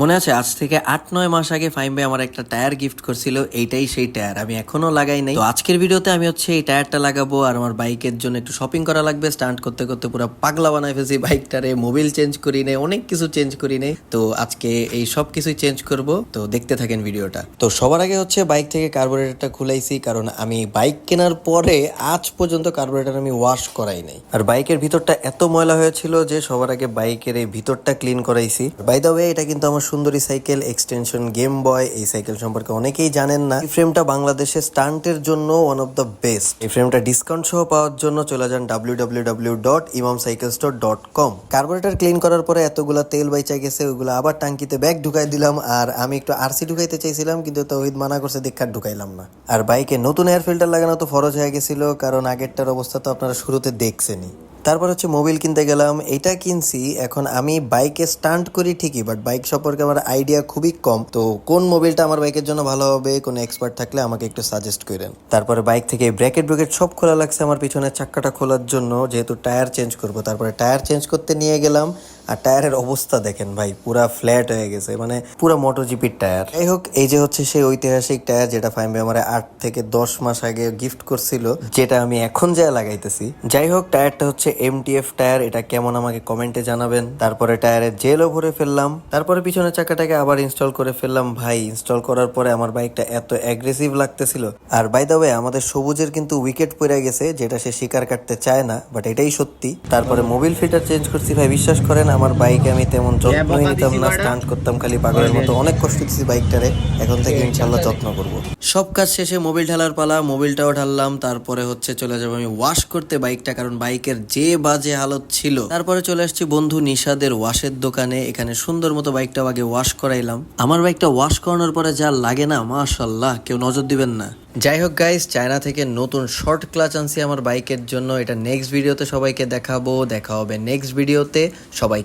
মনে আছে, আজ থেকে আট, নয় মাস আগে ফাইম ভাই আমার একটা টায়ার গিফট করছিল, এইটাই সেই টায়ার আমি এখনও লাগাই নাই। তো আজকের ভিডিওতে আমি হচ্ছে এই টায়ারটা লাগাবো আর আমার বাইকের জন্য একটু শপিং করা লাগবে। স্টান্ট করতে করতে পুরো পাগলা বানাই ফেলছি বাইকটারে মোবিল চেঞ্জ করি নেই, অনেক কিছু চেঞ্জ করি নেই। তো আজকে এই সব কিছুই চেঞ্জ করব। তো দেখতে থাকেন ভিডিওটা। তো সবার আগে হচ্ছে বাইক থেকে কার্বোরেটরটা খুলাইছি, কারণ আমি বাইক কেনার পরে আজ পর্যন্ত কার্বোরেটর আমি ওয়াশ করাই নাই। আর বাইকের ভিতরটা এত ময়লা হয়েছিল যে সবার আগে বাইকের এই ভিতরটা ক্লিন করাইছি। বাই দ্য ওয়ে এটা কিন্তু আমার সুন্দরী সাইকেল এক্সটেনশন গেম বয় এই সাইকেল সম্পর্কে অনেকেই জানেন না। এই ফ্রেমটা বাংলাদেশে স্টান্টের জন্য ওয়ান অফ দ্য বেস্ট এই ফ্রেমটা ডিসকাউন্ট সহ পাওয়ার জন্য চলে যান W W W dot Imam cycle store dot com carburettor clean করার পরে এতগুলা তেল বাইচা গেছে ওগুলো আবার টাঙ্কিতে ব্যাগ ঢুকাই দিলাম, আর আমি একটু আরসি ঢুকাইতে চাইছিলাম, কিন্তু তৌহিদ মানা করছে দীক্ষার ঢুকাইলাম না। আর বাইকে নতুন এয়ার ফিল্টার লাগানো তো ফরজ হয়ে গেছিল, কারণ আগেরটার অবস্থা তো আপনারা শুরুতে দেখছেনই। তারপর হচ্ছে মোবিল কিনতে গেলাম, এটা কিনছি, এখন আমি বাইকে স্টান্ট করি ঠিকই বাট বাইক সম্পর্কে আমার আইডিয়া খুবই কম। তো কোন মোবিলটা আমার বাইকের জন্য ভালো হবে, কোনো এক্সপার্ট থাকলে আমাকে একটু সাজেস্ট করেন। তারপরে বাইক থেকে ব্র্যাকেট ব্র্যাকেট সব খোলা লাগছে আমার পিছনের চাক্কাটা খোলার জন্য, যেহেতু টায়ার চেঞ্জ করব, তারপরে টায়ার চেঞ্জ করতে নিয়ে গেলাম। আর টায়ারের অবস্থা দেখেন ভাই, পুরা ফ্ল্যাট হয়ে গেছে মানে পুরা মোটো জিপির টায়ার। যাই হোক এই যে হচ্ছে সেই ঐতিহাসিক টায়ার যেটা ফাইম আমার আট থেকে দশ মাস আগে গিফট করছিল, যেটা আমি এখন যা লাগাইতেছি। যাই হোক টায়ারটা হচ্ছে এমটিএফ টায়ার, এটা কেমন আমাকে কমেন্টে জানাবেন। তারপরে টায়ারের জেলও ভরে ফেললাম। তারপরে পিছনের চাকাটাকে আবার ইনস্টল করে ফেললাম। ভাই ইনস্টল করার পরে আমার বাইকটা এত অ্যাগ্রেসিভ লাগতেছিল। আর বাই দা ওয়ে আমাদের সবুজের কিন্তু উইকেট পড়ে গেছে, যেটা সে শিকার কাটতে চায় না বাট এটাই সত্যি। তারপরে মোবিল ফিল্টার চেঞ্জ করছি, ভাই, বিশ্বাস করেন আমার বাইকে আমি তেমন যত্নই নিতাম না স্টান্ট করতাম খালি পাগলের মতো। অনেক কষ্ট দিচ্ছি বাইকটারে এখন থেকে ইনশাল্লাহ যত্ন করব। সব কাজ শেষে মোবিল ঢালার পালা মোবিলটাও ঢাললাম তারপরে হচ্ছে চলে যাব আমি ওয়াশ করতে বাইকটা কারণ বাইকের যে বাজে হালত ছিল। তারপরে চলে আসছি বন্ধু নিশাদের ওয়াশের দোকানে এখানে সুন্দর মতো বাইকটাও আগে ওয়াশ করাইলাম। আমার বাইকটা ওয়াশ করানোর পরে যা লাগে না মাশাল্লাহ কেউ নজর দিবেন না। যাই হোক গাইস চায়না থেকে নতুন শর্ট ক্লাচ আনছি আমার বাইকের জন্য। এটা নেক্সট ভিডিওতে সবাইকে দেখাবো। দেখা হবে নেক্সট ভিডিওতে